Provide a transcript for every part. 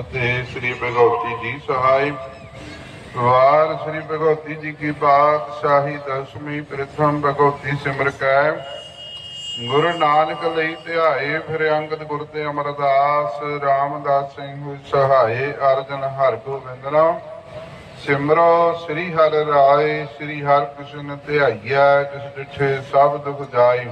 ਫਤਿਹ ਸ੍ਰੀ ਭਗਵਤੀ ਜੀ ਸਹਾਈ। ਵਾਰ ਸ੍ਰੀ ਭਗਵਤੀ ਜੀ ਕੀ ਬਾਦਸ਼ਾਹੀ ਦਸਵੀਂ ਪ੍ਰਥਮ ਭਗਵਤੀ ਸਿਮਰ ਕੈ ਗੁਰੂ ਨਾਨਕ ਲਈ ਧਿਆਏ ਫਿਰ ਅੰਗਦ ਗੁਰ ਤੇ ਅਮਰਦਾਸ, ਰਾਮਦਾਸ ਸਿੰਘ ਹੋਇ ਸਹਾਏ ਅਰਜਨ ਹਰਿ ਗੋਬਿੰਦ ਨਾਮ ਸਿਮਰੋ, ਸ੍ਰੀ ਹਰਿ ਰਾਏ, ਸ੍ਰੀ ਹਰਿ ਕ੍ਰਿਸ਼ਨ ਧਿਆਈਐ, ਜਿਸ ਡਿਠੇ ਸਭ ਦੁਖ ਜਾਏ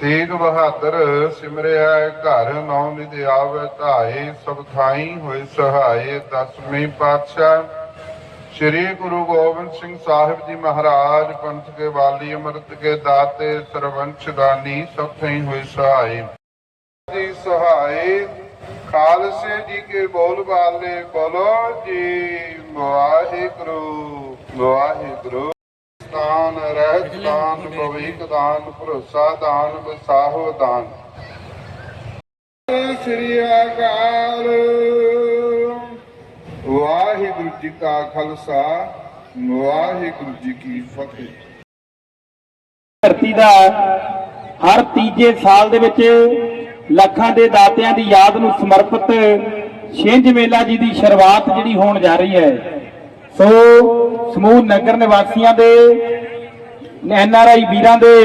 ਤੇਗ ਬਹਾਦਰ ਸਿਮਰਿਆ, ਘਰ ਨੌ ਨਿਧ ਆਵੇ ਧਾਏ, ਸਭ ਥਾਈ ਹੋਏ ਸਹਾਏ ਦਸਵੇਂ ਪਾਤਸ਼ਾਹ। ਸ੍ਰੀ ਗੁਰੂ ਗੋਬਿੰਦ ਸਿੰਘ ਸਾਹਿਬ ਜੀ ਮਹਾਰਾਜ, ਪੰਥ ਕੇ ਵਾਲੀ, ਅੰਮ੍ਰਿਤ ਕੇ ਦਾਤੇ, ਸਰਵੰਸ਼ ਦਾਨੀ, ਸਭ ਥਾਈ ਹੋਏ ਸਹਾਏ। ਜੀ ਸਹਾਏ, ਖਾਲਸੇ ਜੀ ਕੇ ਬੋਲ ਬਾਲੇ, ਬੋਲੋ ਜੀ, ਵਾਹਿਗੁਰੂ ਵਾਹਿਗੁਰੂ। ਦਾਨ ਰਹਿਤ ਦਾਨ ਭਵਿਕ ਦਾਨ ਭਰੋਸਾ ਦਾਨ ਬਸਾਹੋ ਦਾਨ। ਸ੍ਰੀ ਅਕਾਲ। ਵਾਹਿਗੁਰੂ ਜੀ ਕਾ ਖਾਲਸਾ ਵਾਹਿਗੁਰੂ ਜੀ ਕੀ ਫਤਿਹ। ਧਰਤੀ ਦਾ ਹਰ ਤੀਜੇ ਸਾਲ ਦੇ ਵਿੱਚ ਲੱਖਾਂ ਦੇ ਦਾਤਿਆਂ ਦੀ ਯਾਦ ਨੂੰ ਸਮਰਪਿਤ ਛਿੰਝ ਮੇਲਾ ਜੀ ਦੀ ਸ਼ੁਰੂਆਤ ਜਿਹੜੀ ਹੋਣ ਜਾ ਰਹੀ ਹੈ। ਸੋ ਸਮੂਹ ਨਗਰ ਨਿਵਾਸੀਆਂ ਦੇ, ਐੱਨ ਆਰ ਆਈ ਵੀਰਾਂ ਦੇ,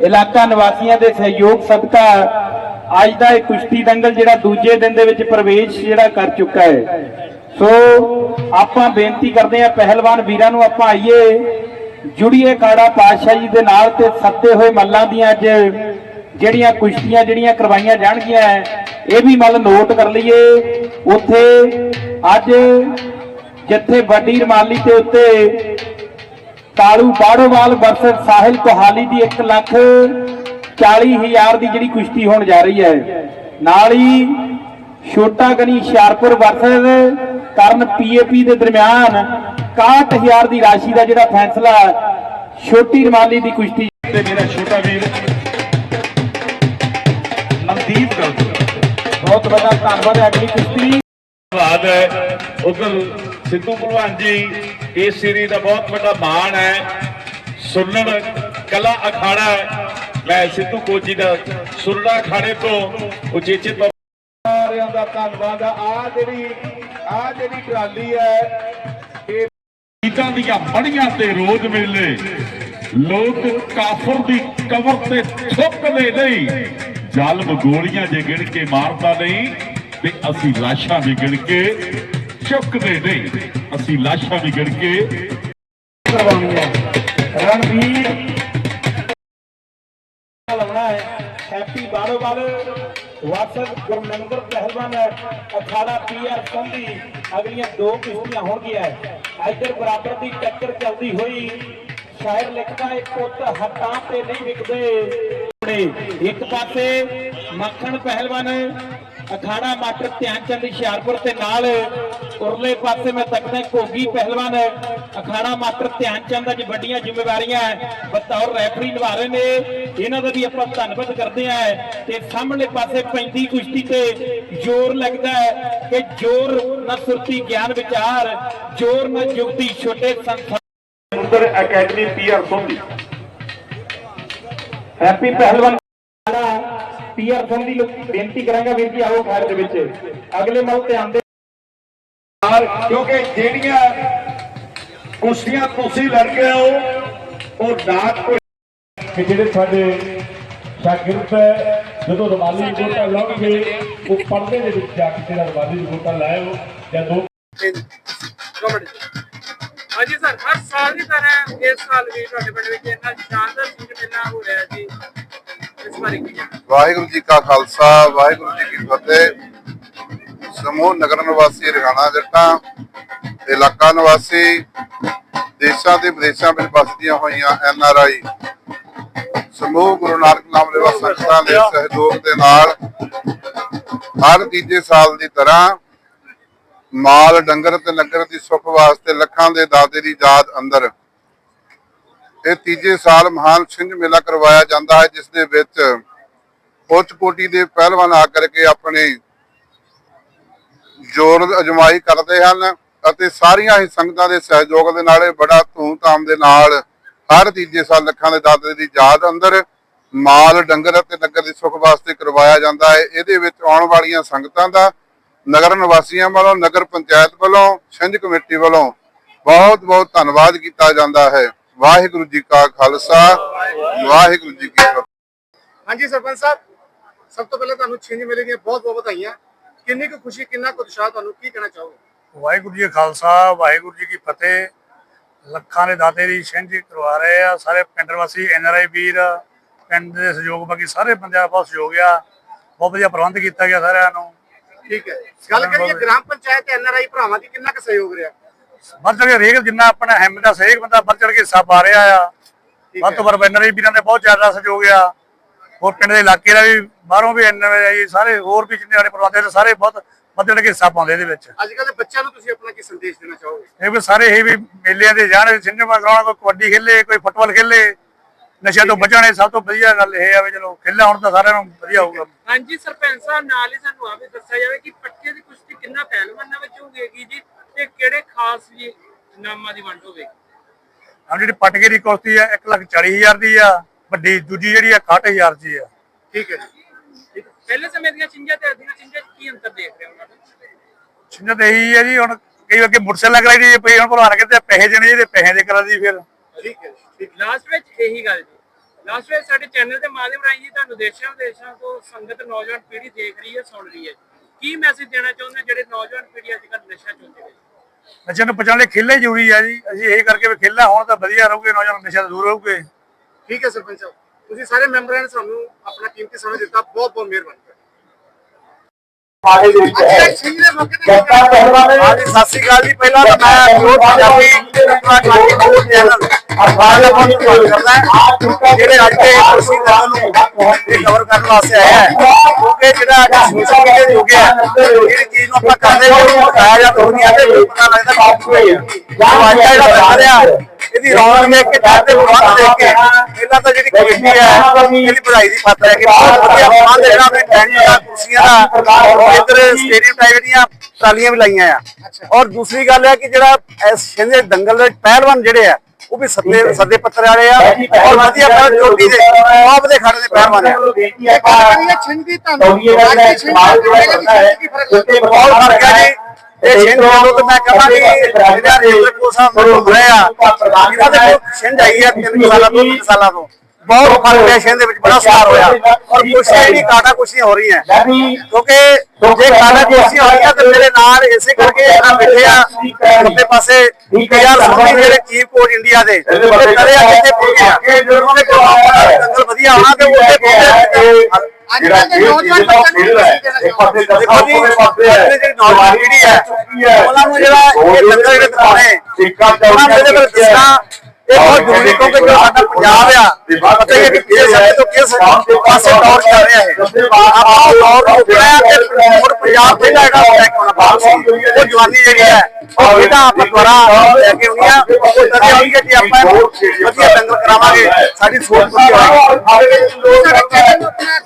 ਇਲਾਕਾ ਨਿਵਾਸੀਆਂ ਦੇ ਸਹਿਯੋਗ ਸਦਕਾ ਅੱਜ ਦਾ ਇਹ ਕੁਸ਼ਤੀ ਦੰਗਲ ਜਿਹੜਾ ਦੂਜੇ ਦਿਨ ਦੇ ਵਿੱਚ ਪ੍ਰਵੇਸ਼ ਜਿਹੜਾ ਕਰ ਚੁੱਕਾ ਹੈ। ਸੋ ਆਪਾਂ ਬੇਨਤੀ ਕਰਦੇ ਹਾਂ ਪਹਿਲਵਾਨ ਵੀਰਾਂ ਨੂੰ ਆਪਾਂ ਆਈਏ ਜੁੜੀਏ ਕਾੜਾ ਪਾਤਸ਼ਾਹ ਜੀ ਦੇ ਨਾਲ ਤੇ ਸੱਤੇ ਹੋਏ ਮੱਲਾਂ ਦੀਆਂ ਅੱਜ ਜਿਹੜੀਆਂ ਕੁਸ਼ਤੀਆਂ ਜਿਹੜੀਆਂ ਕਰਵਾਈਆਂ ਜਾਣਗੀਆਂ, ਇਹ ਵੀ ਮੱਲ ਨੋਟ ਕਰ ਲਈਏ। ਉੱਥੇ ਅੱਜ ਜਿੱਥੇ ਵੱਡੀ ਰਮਾਲੀ ਤੇ ਉੱਤੇ ਕਾਲੂ ਬਾੜੋਵਾਲ ਵਰਸਸ ਸਾਹਿਲ ਕੋਹਾਲੀ ਦੀ 1 ਲੱਖ 40 ਹਜ਼ਾਰ ਦੀ ਜਿਹੜੀ ਕੁਸ਼ਤੀ ਹੋਣ ਜਾ ਰਹੀ ਹੈ। ਨਾਲ ਹੀ ਛੋਟਾ ਗਨੀ ਹੁਸ਼ਿਆਰਪੁਰ ਵਰਸਸ ਕਰਨ ਪੀਏਪੀ ਦੇ ਦਰਮਿਆਨ 61000 ਦੀ ਰਾਸ਼ੀ ਦਾ ਜਿਹੜਾ ਫੈਸਲਾ ਛੋਟੀ ਰਮਾਲੀ ਦੀ ਕੁਸ਼ਤੀ ਤੇ ਮੇਰਾ ਛੋਟਾ ਵੀਰ ਮਨਦੀਪ ਗੱਲ ਬਹੁਤ ਵੱਡਾ ਧੰਨਵਾਦ ਹੈ ਅਗਲੀ ਕੁਸ਼ਤੀ। ਧੰਨਵਾਦ ਹੈ। ਉਧਰ ਸਿੱਧੂ ਭਲਵਾਨ ਜੀ ਇਸ ਸੀਰੀ ਦਾ ਬਹੁਤ ਵੱਡਾ ਮਾਣ ਹੈ। ਸੁਣਨ ਕਲਾ ਅਖਾੜਾ ਮੈਂ ਸਿੱਧੂ ਕੋਜੀ ਦਾ ਸੁਰੜਾ ਅਖਾੜੇ ਤੋਂ ਉਚੇਚੇ ਤੌਰ ਸਾਰਿਆਂ ਦਾ ਧੰਨਵਾਦ ਆ। ਜਿਹੜੀ ਆ ਜਿਹੜੀ ਟਰਾਲੀ ਹੈ, ਇਹ ਗੀਤਾਂ ਦੀਆਂ ਬੜੀਆਂ ਤੇ ਰੋਜ਼ ਮੇਲੇ। ਲੋਕ ਕਾਫਰ ਦੀ ਕਬਰ ਤੇ ਥੁੱਕਦੇ ਨਹੀਂ। ਜ਼ਾਲਮ ਗੋਲੀਆਂ ਜੇ ਗਿਣ ਕੇ ਮਾਰਦਾ ਨਹੀਂ, ਤੇ ਅਸੀਂ ਲਾਸ਼ਾਂ ਵੀ ਗਿਣ ਕੇ ਚੁੱਕਦੇ ਨਹੀਂ। ਅਸੀਂ ਲਾਸ਼ਾਂ ਵੀ ਗਿਣ ਕੇ ਕਰਵਾਉਣੀ ਰਣਵੀਰ ਲਾਉਣਾ ਹੈ। ਹੈਪੀ ਬਾਰੋਵਾਲ ਵਾਸਰ ਗੁਰਮੰਦਰ ਪਹਿਲਵਾਨ ਅਖਾੜਾ ਪੀਆਰ ਸੰਧੀ। ਅਗਲੀਆਂ ਦੋ ਕਿਸ਼ਤੀਆਂ ਹੋਣਗੀਆਂ ਇੱਧਰ ਬਰਾਬਰ ਦੀ ਟੱਕਰ ਚੱਲਦੀ ਹੋਈ। ਸ਼ਾਇਰ ਲਿਖਦਾ ਹੈ, ਪੁੱਤ ਹੱਥਾਂ ਤੇ ਨਹੀਂ ਵਿਕਦੇ। ਇੱਕ ਪਾਸੇ ਮੱਖਣ ਪਹਿਲਵਾਨ, ਅਖਾੜਾ ਮਾਟਰ ਧਿਆਨ ਚੰਦ ਹੁਸ਼ਿਆਰਪੁਰ ਤੇ ਨਾਲ। ਉਰਲੇ ਪਾਸੇ ਮੈਂ ਤੱਕਦਾ ਘੋਗੀ ਪਹਿਲਵਾਨ ਅਖਾੜਾ ਮਾਸਟਰ ਧਿਆਨ ਚੰਦ ਅੱਜ ਵੱਡੀਆਂ ਜ਼ਿੰਮੇਵਾਰੀਆਂ ਬਤੌਰ ਰੈਫਰੀ ਨਿਭਾ ਰਹੇ ਨੇ। ਇਹਨਾਂ ਦਾ ਵੀ ਆਪਾਂ ਧੰਨਵਾਦ ਕਰਦੇ ਹਾਂ। ਤੇ ਸਾਹਮਣੇ ਪਾਸੇ 35 ਕੁਸ਼ਤੀ ਤੇ ਜ਼ੋਰ ਲੱਗਦਾ ਹੈ ਕਿ ਜ਼ੋਰ ਨਾ ਸੁਰਤੀ ਗਿਆਨ ਵਿਚਾਰ ਜ਼ੋਰ ਨਾ ਜੁਗਤੀ ਛੋਟੇ ਸੰਸਾਰ। Sundar academy PR Sondhi Happy ਪਹਿਲਵਾਨ। ਪੀਆਰ ਨੂੰ ਬੇਨਤੀ ਕਰਾਂਗਾ ਵੀਰ ਜੀ ਆਓ ਖੈਰ ਦੇ ਵਿੱਚ। ਅਗਲੇ ਮਲ ਤੇ ਆਂਦੇ ਕਿਉਂਕਿ ਜਿਹੜੀਆਂ ਕੁਸ਼ਤੀਆਂ ਤੁਸੀਂ ਲੜ ਗਏ ਹੋ ਉਹ ਨਾ ਕੋਈ ਕਿ ਜਿਹੜੇ ਸਾਡੇ ਸ਼ਾਗਿਰਦ ਹੈ ਜਦੋਂ ਰਮਾਲੀ ਗੋਟਾ ਲਾਉਣਗੇ ਉਹ ਪਰਦੇ ਦੇ ਵਿੱਚ ਜਾ ਕੇ ਤੇਰਾ ਰਮਾਲੀ ਗੋਟਾ ਲਾਇਓ ਜਾਂ ਦੋ ਹਾਂਜੀ ਸਰ ਹਰ ਸਾਲ ਦੀ ਤਰ੍ਹਾਂ ਇਸ ਸਾਲ ਵੀ ਤੁਹਾਡੇ ਪਿੰਡ ਵਿੱਚ ਇੰਨਾ ਸ਼ਾਨਦਾਰ ਸਿੰਘ ਮੇਲਾ ਹੋ ਰਿਹਾ ਜੀ। ਇਸ ਬਾਰੇ ਕੀ ਜਾਣਕਾਰੀ ਵਾਹਿਗੁਰੂ ਜੀ ਕਾ ਖਾਲਸਾ ਵਾਹਿਗੁਰੂ ਜੀ ਕੀ ਫਤਿਹ। ਸਮੂਹ ਨਗਰ ਨਿਵਾਸੀ ਰਗਾਣਾ ਜੱਟਾਂ ਇਲਾਕਾ ਨਿਵਾਸੀ ਦੇਸ਼ਾਂ ਤੇ ਵਿਦੇਸ਼ਾਂ ਵਿੱਚ ਵਸਦੀਆਂ ਹੋਈਆਂ ਐਨ ਆਰ ਆਈ ਸਮੂਹ ਗੁਰੂ ਨਾਨਕ ਨਾਮ ਲੈਵਾ ਸੰਗਤਾਂ ਦੇ ਸਹਿਯੋਗ ਦੇ ਨਾਲ ਹਰ ਤੀਜੇ ਸਾਲ ਦੀ ਤਰ੍ਹਾਂ ਮਾਲ, ਡੰਗਰ ਤੇ ਨਗਰ ਦੀ ਸੁਖ ਵਾਸਤੇ ਲੱਖਾਂ ਦੇ ਦਾਤੇ ਦੀ ਯਾਦ ਅੰਦਰ ਇਹ ਤੀਜੇ ਸਾਲ ਮਹਾਨ ਸਿੰਘ ਮੇਲਾ ਕਰਵਾਇਆ ਜਾਂਦਾ ਹੈ, ਜਿਸ ਦੇ ਵਿੱਚ ਉੱਚ ਕੋਟੀ ਦੇ ਪਹਿਲਵਾਨ ਆ ਕਰਕੇ ਆਪਣੇ ਜੋਰ ਅਜਮਾਈ ਕਰਦੇ ਹਨ ਅਤੇ ਸਾਰੀਆਂ ਹੀ ਸੰਗਤਾਂ ਦੇ ਸਹਿਯੋਗ ਦੇ ਨਾਲ ਇਹ ਬੜਾ ਧੂਮਧਾਮ ਦੇ ਨਾਲ ਹਰ ਤੀਜੇ ਸਾਲ ਲੱਖਾਂ ਦੇ ਦਾਤੇ ਦੀ ਯਾਦ ਅੰਦਰ ਮਾਲ, ਡੰਗਰ ਅਤੇ ਨਗਰ ਦੀ ਸੁੱਖ ਵਾਸਤੇ ਕਰਵਾਇਆ ਜਾਂਦਾ ਹੈ। ਇਹਦੇ ਵਿੱਚ ਆਉਣ ਵਾਲੀਆਂ ਸੰਗਤਾਂ ਦਾ ਨਗਰ ਨਿਵਾਸੀਆਂ ਵੱਲੋਂ, ਨਗਰ ਪੰਚਾਇਤ ਵੱਲੋਂ, ਛਿੰਝ ਕਮੇਟੀ ਵੱਲੋਂ ਬਹੁਤ ਬਹੁਤ ਧੰਨਵਾਦ ਕੀਤਾ ਜਾਂਦਾ ਹੈ। ਵਾਹਿਗੁਰੂ ਜੀ ਕਾ ਖਾਲਸਾ, ਵਾਹਿਗੁਰੂ ਜੀ ਕੀ ਫਤਿਹ। ਹਾਂਜੀ, ਸਰਪੰਚ ਸਾਹਿਬ, ਸਭ ਤੋਂ ਪਹਿਲਾਂ ਤੁਹਾਨੂੰ ਛਿੰਝ ਮੇਲੇ ਦੀਆਂ ਬਹੁਤ ਬਹੁਤ ਵਧਾਈਆਂ। ਕਿੰਨੀ ਕੁ ਖੁਸ਼ੀ ਕਿੰਨਾ ਕੁ ਉਤਸ਼ਾਹ ਤੁਹਾਨੂੰ ਕੀ ਕਹਿਣਾ ਚਾਹੋਗੇ? ਵਾਹਿਗੁਰੂ ਜੀ ਖਾਲਸਾ ਵਾਹਿਗੁਰੂ ਜੀ ਕੀ ਫਤਿਹ। ਲੱਖਾਂ ਦੇ ਦਾਤੇ ਦੀ ਛਿੰਝ ਕਰਵਾ ਰਹੇ ਆ। ਸਾਰੇ ਪਿੰਡ ਵਾਸੀ ਐਨਆਰਆਈ ਵੀਰ ਪਿੰਡ ਦੇ ਸਹਿਯੋਗ ਬਾਕੀ ਸਾਰੇ ਬੰਦਿਆਂ ਦਾ ਸਹਿਯੋਗ ਆ। ਬਹੁਤ ਵਧੀਆ ਪ੍ਰਬੰਧ ਕੀਤਾ ਗਿਆ ਸਾਰਿਆਂ ਨੂੰ। ਠੀਕ ਹੈ। ਗੱਲ ਕਰੀਏ ਗ੍ਰਾਮ ਪੰਚਾਇਤ ਐਨਆਰਆਈ ਭਰਾਵਾਂ ਦੀ ਕਿੰਨਾ ਕੁ ਸਹਿਯੋਗ ਰਿਹਾ? ਚੜ ਕੇ ਹਰੇਕ ਜਿੰਨਾ ਆਪਣਾ ਹਿੰਮਤ ਦਾ ਸਹੇਕ ਬੰਦਾ ਚੜ ਕੇ ਹਿੱਸਾ ਪਾ ਰਿਹਾ ਆ। ਵੱਧ ਤੋਂ ਵੱਧ ਐਨਆਰਆਈ ਵੀਰਾਂ ਦੇ ਬਹੁਤ ਜ਼ਿਆਦਾ ਸਹਿਯੋਗ ਆ। ਹੋਰ ਪਿੰਡ ਦੇ ਇਲਾਕੇ ਦਾ ਵੀ ਬਾਹਰੋਂ ਵੀ ਐਨਆਰਆਈ ਸਾਰੇ ਹੋਰ ਵੀ ਜਿੰਨੇ ਸਾਡੇ ਪ੍ਰਬੰਧ ਨੇ ਸਾਰੇ ਬਹੁਤ ਵੱਧ ਕੇ ਹਿੱਸਾ ਪਾਉਂਦੇ ਇਹਦੇ ਵਿੱਚ। ਅੱਜ ਕੱਲ੍ਹ ਦੇ ਬੱਚਿਆਂ ਨੂੰ ਤੁਸੀਂ ਆਪਣਾ ਕੀ ਸੰਦੇਸ਼ ਦੇਣਾ ਚਾਹੋਗੇ? ਇਹ ਵੀ ਸਾਰੇ ਇਹ ਵੀ ਮੇਲਿਆਂ ਦੇ ਜਾਣ ਸਿਨੇਮਾ ਕਰਾਉਣਾ ਕੋਈ ਕਬੱਡੀ ਖੇਲੇ ਕੋਈ ਫੁੱਟਬਾਲ ਖੇਲੇ ਨਸ਼ਿਆਂ ਤੋਂ ਬਚਣੇ ਸਭ ਤੋਂ ਵਧੀਆ ਗੱਲ ਇਹ ਆ ਵੀ ਚਲੋ ਖੇਲਾ ਹੁਣ ਤਾਂ ਸਾਰਿਆਂ ਨੂੰ ਵਧੀਆ ਹੋਊਗਾ। ਹਾਂਜੀ ਸਰਪੰਚ ਸਾਹਿਬ ਨਾਲ ਹੀ ਸਾਨੂੰ ਆ ਵੀ ਦੱਸਿਆ ਜਾਵੇ ਕਿ ਪੱਕੇ ਦੀ ਕੁਸ਼ਤੀ ਕਿੰਨਾ ਪਹਿਲਵਾਨਾਂ ਵਿੱਚ ਹੋਵੇਗੀ ਜੀ ਤੇ ਕਿਹੜੇ ਖਾਸ ਜੀ ਨਾਮਾਂ ਦੀ ਵੰਡ ਹੋਵੇਗੀ? ਆ ਜਿਹੜੀ ਪਟਕੇ ਦੀ ਕੁਸ਼ਤੀ ਆ 140000 ਦੀ ਆ। ਵੱਡੀ ਦੂਜੀ ਜਿਹੜੀ ਆ 68000 ਦੀ ਆ। ਠੀਕ ਹੈ ਜੀ। ਹੈ। ਪਹਿਲੇ ਸਮੇਂ ਦੀਆਂ ਚਿੰਜਾਂ ਤੇ ਦੀਆਂ ਚਿੰਜਾਂ ਕੀ ਅੰਤਰ ਦੇਖ ਰਹੇ ਹੋ ਉਹਨਾਂ ਵਿੱਚ ਤੇ ਇਹੀ ਆ ਜੀ ਹੁਣ ਕਈ ਅੱਗੇ ਮੋਟਰਸਾਈਕਲ ਕਰਾਈ ਦੀ ਪਈ ਹੁਣ ਭਲਵਾਨ ਕਹਿੰਦੇ ਪੈਸੇ ਦੇਣੇ ਜੀ ਪੈਸੇ ਦੇ ਕਰਾ ਦੀ ਫਿਰ। ਠੀਕ ਹੈ ਜੀ। ਠੀਕ ਲਾਸਟ ਵਿੱਚ ਇਹੀ ਗੱਲ ਜੀ। ਲਾਸਟ ਵਿੱਚ ਸਾਡੇ ਚੈਨਲ ਦੇ ਮਾਧਿਅਮ ਰਾਹੀਂ ਜੀ ਤੁਹਾਨੂੰ ਦੇਸ਼ਾਂ ਵਿਦੇਸ਼ਾਂ ਤੋਂ ਸੰਗਤ ਨੌਜਵਾਨ ਪੀੜ੍ਹੀ ਦੇਖ ਰਹੀ ਹੈ ਸੁਣ ਰਹੀ ਹੈ। ਕੀ ਮੈਸੇਜ ਦੇਣਾ ਚਾਹੁੰਦੇ ਜਿਹੜੇ ਨੌਜਵਾਨ ਪੀੜ੍ਹੀ ਅੱਜ ਕੱਲ੍ਹ ਨਸ਼ਾ ਚੁੰਦੇ ਨੇ? ਨਸ਼ੇ ਨੂੰ ਬਚਾਉਣ ਲਈ ਖੇਲੇ ਜ਼ਰੂਰੀ ਆ ਜੀ। ਅਸੀਂ ਇਹ ਕਰਕੇ ਵੀ ਖੇਲਾ ਹੋਣ ਤਾਂ ਵਧੀਆ ਰਹੂਗੇ ਨੌਜਵਾਨ ਨਸ਼ਾ ਦੂਰ ਰਹੂਗੇ। ਠੀਕ ਹੈ ਸਰਪੰਚ ਸਾਹਿਬ ਤੁਸੀਂ ਸਾਰੇ ਮੈਂਬਰਾਂ ਨੇ ਸਾਨੂੰ ਆਪਣਾ ਕੀਮਤੀ ਸਮਾਂ ਦਿੱਤਾ ਬਹੁਤ ਬਹੁਤ ਮਿਹਰਬਾਨੀ ਸਾਡੇ ਦੇ ਵਿੱਚ ਹੈ ਜਨਤਾ ਪਹਿਲਵਾਨ ਹਾਂਜੀ ਸਤਿ ਸ਼੍ਰੀ ਅਕਾਲ ਜੀ। ਪਹਿਲਾਂ ਤਾਂ ਮੈਂ ਪਿਓਰ ਪੰਜਾਬੀ ਨਿਊਜ਼ ਚੈਨਲ ਸਾਰੇ ਨੂੰ ਕਰਦਾ ਹਾਂ ਜਿਹੜੇ ਅੱਜ ਦੇ ਅਸੀਂ ਨੂੰ। ਕਵਰ ਕਰਨ ਵਾਸਤੇ ਆਏ ਹੈ ਕਿਉਂਕਿ ਜਿਹੜਾ ਅੱਜ ਸੋਸ਼ਲ ਮੀਡੀਆ ਦੇ ਯੁੱਗ ਹੈ ਜਿਹੜੀ ਚੀਜ਼ ਨੂੰ ਆਪਾਂ ਕਰਦੇ ਹਾਂ ਉਹ ਜਾਂ ਦੁਨੀਆ ਤੇ ਪਤਾ ਲੱਗਦਾ ਕਿ ਕੋਈ ਹੈ। ਜੋ ਜਿਹੜਾ ਬਣਾ ਰਿਹਾ, ਇਹਦੀ ਰੌਣਕ ਦੇਖ ਕੇ ਡਰ ਦੇ ਪ੍ਰਬੰਧ ਦੇਖ ਕੇ ਇਹਨਾਂ ਤਾਂ ਜਿਹੜੀ ਕਮੇਟੀ ਹੈ, ਇਹਦੀ ਵਧਾਈ ਦੀ ਪਾਤਰ ਹੈ ਕਿ ਬਹੁਤ ਵਧੀਆ ਪ੍ਰਬੰਧ ਜਿਹੜਾ ਆਪਣੇ ਟੈਂਟ ਦਾ ਕੁਰਸੀਆਂ ਦਾ ਇੱਧਰ ਸਟੇਡੀਅਮ ਟਾਈਪ ਦੀਆਂ ਟਰਾਲੀਆਂ ਵੀ ਲਾਈਆਂ ਆ। ਔਰ ਦੂਸਰੀ ਗੱਲ ਹੈ ਕਿ ਜਿਹੜਾ ਇਸ ਛਿੰਦੇ ਦੰਗਲ ਦੇ ਪਹਿਲਵਾਨ ਜਿਹੜੇ ਆ ਉਹ ਵੀ ਸੱਦੇ ਸੱਦੇ ਪੱਤਰ ਵਾਲੇ ਆ। ਔਰ ਵਧੀਆ ਪਹਿਲ ਚੋਟੀ ਦੇ। ਟੌਪ ਦੇ ਖੜੇ ਦੇ ਪਹਿਲਵਾਨ ਆ ਗੱਲ ਕਰੀਏ ਛਿੰਝ ਦੀ ਤੁਹਾਨੂੰ ਦੀ ਬਹੁਤ ਫ਼ਰਕ ਹੈ ਜੀ ਇਹ ਛਿੰਦ ਨਾਲੋਂ ਤਾਂ ਮੈਂ ਕਹਾਂ ਕਿ ਜਿਹੜਾ ਰੇਲਵੇ ਕੋਲ ਸਾਨੂੰ ਹੋਇਆ ਇਹਨਾਂ ਦੇ ਕੋਲ ਛਿੰਦ ਆਈ ਹੈ ਤਿੰਨ ਸਾਲਾਂ ਤੋਂ ਤਿੰਨ ਸਾਲਾਂ ਤੋਂ। ਬਹੁਤ ਫ਼ਰਕ ਹੈ ਦੇ ਵਿੱਚ ਬੜਾ ਸੁਧਾਰ ਹੋਇਆ। ਔਰ ਕੁਸ਼ੀਆਂ ਜਿਹੜੀ ਕਾਟਾ ਕੁਸ਼ੀਆਂ ਹੋ ਰਹੀਆਂ। ਕਿਉਂਕਿ ਜੇ ਕਾਟਾ ਕੁਸ਼ੀਆਂ ਹੋ ਰਹੀਆਂ ਤਾਂ ਮੇਰੇ ਨਾਲ ਇਸੇ ਕਰਕੇ ਇਹਨਾਂ ਬੈਠੇ ਆ ਖੱਬੇ ਪਾਸੇ ਯਾਰ ਸੋਨੀ ਜਿਹੜੇ ਚੀਫ ਕੋਚ ਇੰਡੀਆ ਦੇ ਕਰੇ ਆ ਕਿੱਥੇ ਪਹੁੰਚੇ ਆ। ਉਹਨੇ ਕੋਲ ਵਧੀਆ ਆਉਣਾ ਤੇ ਉਹਦੇ ਪਹੁੰਚੇ। ਅੱਜ ਕੱਲ੍ਹ ਦੇ ਨੌਜਵਾਨ ਬੱਚਿਆਂ ਨੂੰ ਕੀ ਦੇਣਾ ਚਾਹੋਗੇ ਦੇਖੋ ਜੀ ਆਪਣੇ ਜਿਹੜੀ ਨੌਜਵਾਨ ਪੀੜ੍ਹੀ ਹੈ ਉਹਨਾਂ ਨੂੰ ਜਿਹੜਾ ਇਹ ਲੰਗਰ ਜਿਹੜੇ ਦਿਖਾਉਣੇ ਉਹਨਾਂ ਇਹਦੇ ਬਾਰੇ ਦੱਸਣਾ ਇਹ ਬਹੁਤ ਜ਼ਰੂਰੀ ਕਿਉਂਕਿ ਜੋ ਸਾਡਾ ਪੰਜਾਬ ਆ ਪਤਾ ਹੀ ਹੈ ਕਿ ਪਿਛਲੇ ਸਮੇਂ ਤੋਂ ਕਿਸ ਪਾਸੇ ਦੌਰ ਚੱਲ ਰਿਹਾ ਹੈ। ਆਪਾਂ ਉਹ ਦੌਰ ਰੋਕਣਾ ਹੈ ਤੇ ਹੋਰ ਪੰਜਾਬ ਪਹਿਲਾਂ ਜਿਹੜਾ ਹੁੰਦਾ ਕਿ ਉਹਨਾਂ ਬਾਹਰ ਸੀ ਉਹ ਜਵਾਨੀ ਜਿਹੜੀ ਹੈ ਉਹ ਜਿਹੜਾ ਆਪਾਂ ਦੁਆਰਾ ਲੈ ਕੇ ਆਉਣੀ ਆ ਉਹ ਤਦੇ ਆਉਣੀ ਹੈ ਜੇ ਆਪਾਂ ਵਧੀਆ ਲੰਗਰ ਕਰਾਵਾਂਗੇ ਸਾਡੀ ਸੋਚ ਵਧੀਆ ਹੋਏਗੀ। ਸਾਡੇ ਚੈਨਲ ਨੂੰ ਆਪਣਾ